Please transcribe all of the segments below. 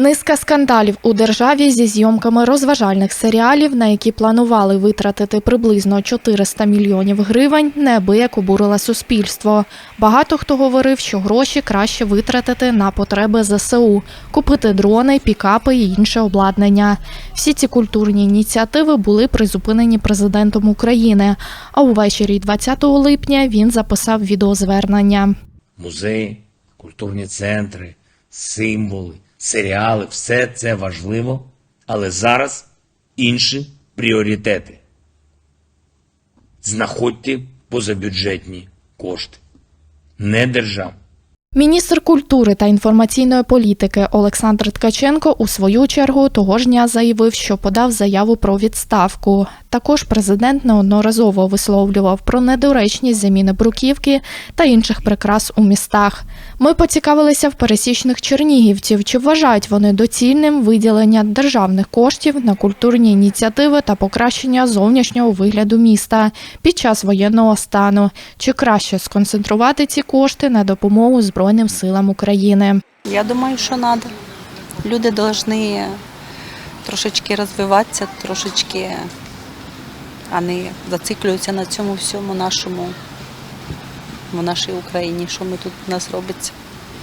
Низка скандалів у державі зі зйомками розважальних серіалів, на які планували витратити приблизно 400 мільйонів гривень, неабияк обурила суспільство. Багато хто говорив, що гроші краще витратити на потреби ЗСУ, купити дрони, пікапи і інше обладнання. Всі ці культурні ініціативи були призупинені президентом України. А увечері 20 липня він записав відеозвернення. музеї, культурні центри, символи, серіали все це важливо, але зараз інші пріоритети. Знаходьте позабюджетні кошти, не державні. Міністр культури та інформаційної політики Олександр Ткаченко у свою чергу того ж дня заявив, що подав заяву про відставку. Також президент неодноразово висловлював про недоречність заміни бруківки та інших прикрас у містах. Ми поцікавилися в пересічних чернігівців, чи вважають вони доцільним виділення державних коштів на культурні ініціативи та покращення зовнішнього вигляду міста під час воєнного стану, чи краще сконцентрувати ці кошти на допомогу Збройним силам України. Я думаю, що треба. Люди повинні трошечки розвиватися, трошечки, а не зациклюються на цьому всьому нашому, в нашій Україні, що ми тут у нас робиться.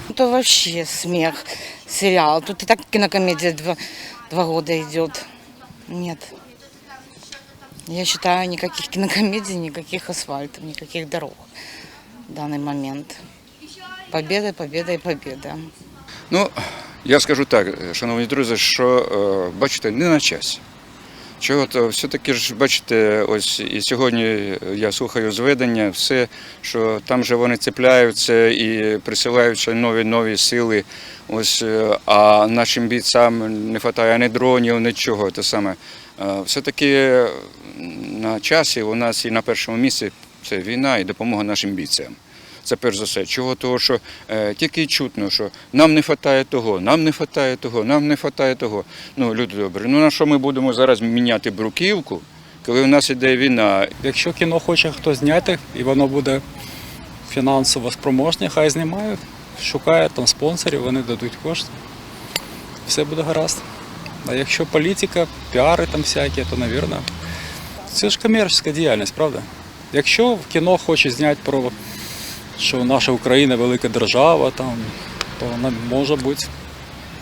Это вообще смех. Сериал. Тут и так кинокомедия два, два года идет. Нет. Я считаю, никаких кинокомедий, никаких асфальтов, никаких дорог в данный момент. Победа, победа и победа. Ну, я скажу так, шановні друзі, що е, бачите, не на часі. Чого то все-таки ж бачите, ось і сьогодні я слухаю зведення, все, що там же вони цепляються і присилаються нові нові сили. Ось, е, а нашим бійцям не вистачає ні дронів, нічого. Те саме. Е, Все-таки на часі у нас і на першому місці це війна і допомога нашим бійцям. Це перш за все. Чого того, що е, тільки чутно, що нам не вистачає того, нам не вистачає того, нам не вистачає того. Ну, люди добрі, ну на що ми будемо зараз міняти бруківку, коли у нас іде війна? Якщо кіно хоче хтось зняти і воно буде фінансово спроможне, хай знімає, шукає там спонсорів, вони дадуть кошти. Все буде гаразд. А якщо політика, піари там всякі, то, навірно, це ж комерційна діяльність, правда? Якщо в кіно хоче зняти про що наша Україна велика держава, там, то вона може бути,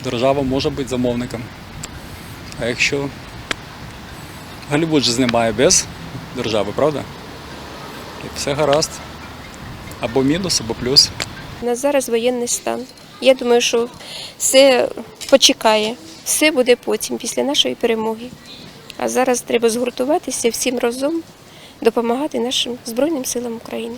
держава може бути замовником. А якщо Голлівуд же знімає без держави, правда? І все гаразд. Або мінус, або плюс. У нас зараз воєнний стан. Я думаю, що все почекає, все буде потім, після нашої перемоги. А зараз треба згуртуватися всім разом, допомагати нашим Збройним силам України.